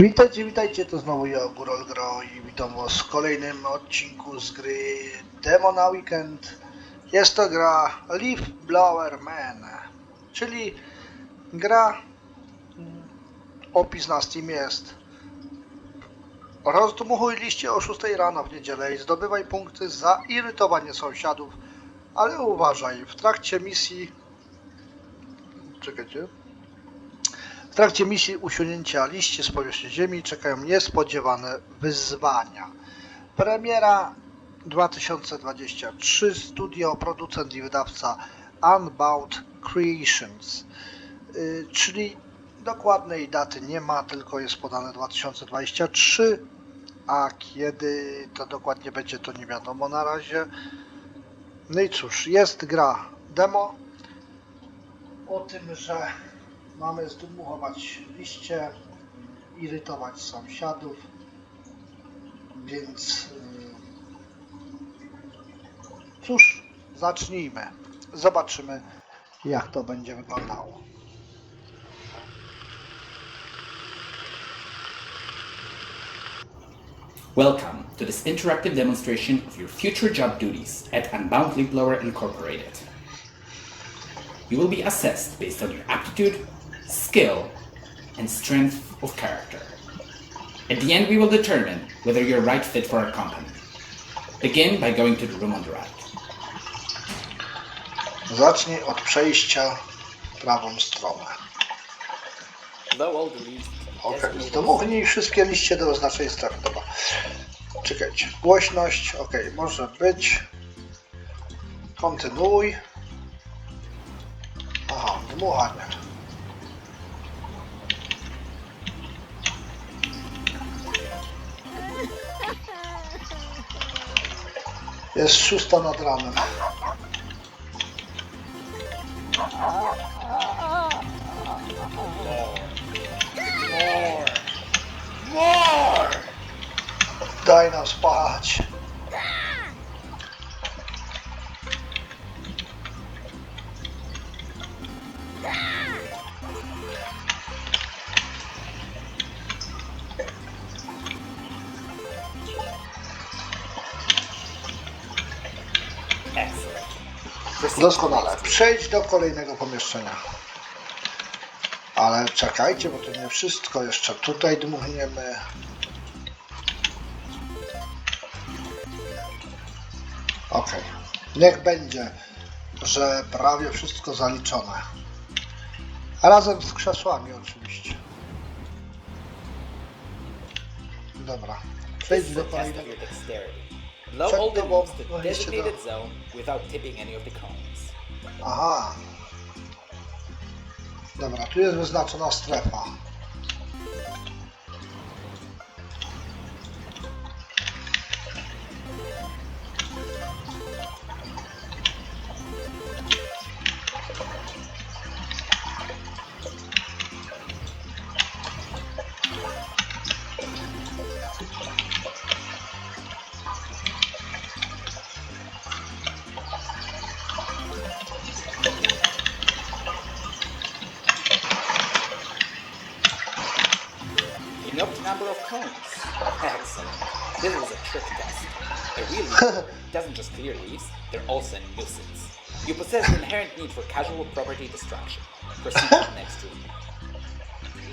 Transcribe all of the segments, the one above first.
Witajcie, witajcie, to znowu ja, Górol Gro i witam was w kolejnym odcinku z gry Demo na Weekend. Jest to gra Leaf Blower Man, czyli gra, opis na Steam jest Rozdmuchuj liście o 6 rano w niedzielę i zdobywaj punkty za irytowanie sąsiadów, ale uważaj, w trakcie misji... Czekajcie. W trakcie misji usunięcia liści z powierzchni Ziemi czekają niespodziewane wyzwania. Premiera 2023, studio, producent i wydawca Unbound Creations. Yy, czyli dokładnej daty nie ma, tylko jest podane 2023, a kiedy to dokładnie będzie, to nie wiadomo na razie. No i cóż, jest gra demo o tym, że Mamy zdmuchować liście, irytować sąsiadów, więc y, cóż, zacznijmy. Zobaczymy, jak to będzie wyglądało. Welcome to this interactive demonstration of your future job duties at Unbound Leaf Blower Incorporated. You will be assessed based on your aptitude, skill, and strength of character. At the end, we will determine whether you're right fit for our company. Begin by going to the room on the right. Zacznij od przejścia w prawą stronę. Ok, zdmuchnij wszystkie liście do oznaczenia strefy. Dobra. Czekajcie. Głośność, ok, może być. Kontynuuj. Aha, dmuchanie. Jest szósta nad ranem. Daj nam. Doskonale. Przejdź do kolejnego pomieszczenia. Ale czekajcie, bo to nie wszystko. Jeszcze tutaj dmuchniemy. Ok. Niech będzie, że prawie wszystko zaliczone. Razem z krzesłami oczywiście. Dobra. Przejdź do kolejnego. Blow all the the leaves to liście designated zone without tipping any of the cones. Aha. Dobra, tu jest wyznaczona strefa. Cones. Excellent. This is a trick test. A real leaf doesn't just clear leaves, they're also a nuisance. You possess the inherent need for casual property destruction. Proceed to the next room.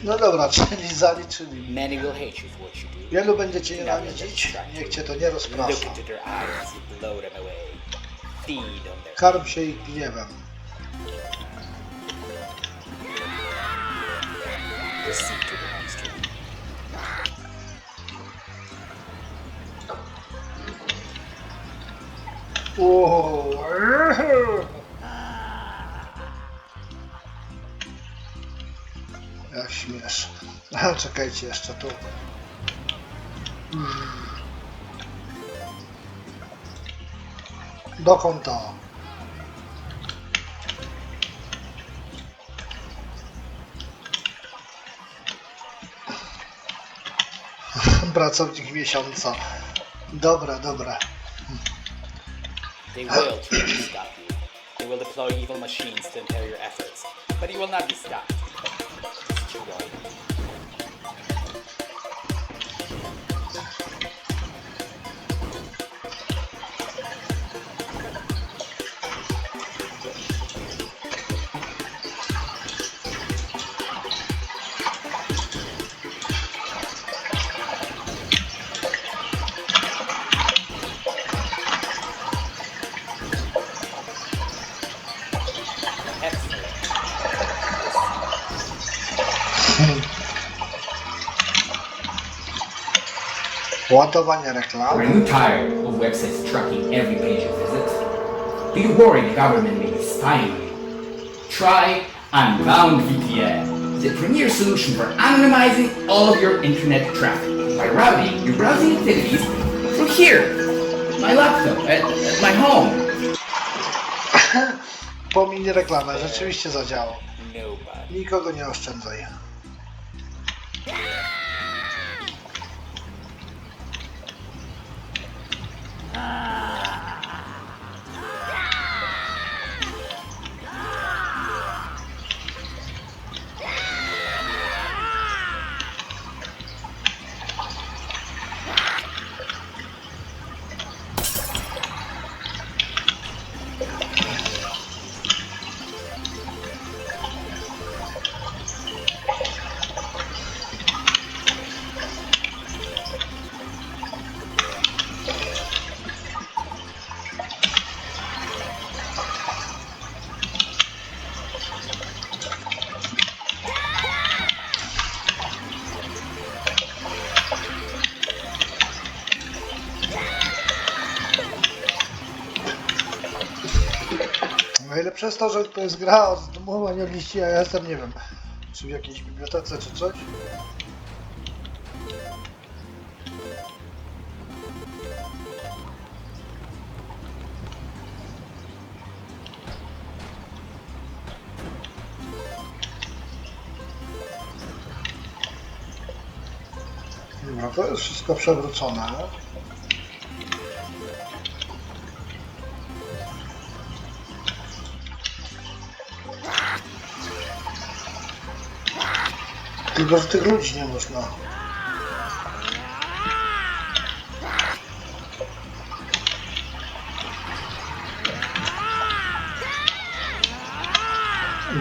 No dobra, czyli zaliczyli. Many will hate you for what you do. Wielu będziecie nienawidzić, niech cię to nie Look rozprasza. into their eyes you blow them away. Feed on their Karm się ich gniewem. proceed to the next Uuu. Jak śmiesz. A, Czekajcie jeszcze tu. Mm. Dokąd to? Pracownik miesiąca. Dobra, dobra. They will try to stop you. They will deploy evil machines to impair your efforts, but you will not be stopped. Ładowanie reklam. Are you tired of websites tracking every page you visit? Do you worry the government may be spying on you? Try Unbound VPN, the premier solution for anonymizing all of your internet traffic by routing your browsing activities from here, my laptop, at, at my home. Pomiń reklamę, rzeczywiście zadziałało. Nobody. Nikogo nie oszczędzaj. Ah! Jest to, że to jest gra od zdomowania liści, a ja jestem, nie wiem, czy w jakiejś bibliotece, czy coś. Dobra, to jest wszystko przewrócone. Tylko, że tych ludzi nie można.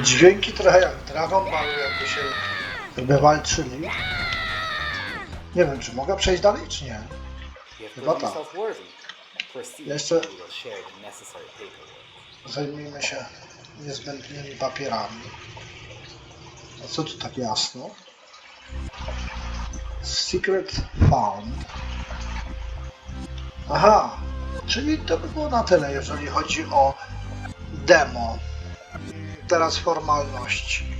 Dźwięki trochę jak Dragon Ball, jakby się jakby walczyli. Nie wiem, czy mogę przejść dalej, czy nie. Chyba tak. Jeszcze-. Zajmijmy się niezbędnymi papierami. A co tu tak jasno? Secret found. Aha, czyli to by było na tyle, jeżeli chodzi o demo. Teraz formalności.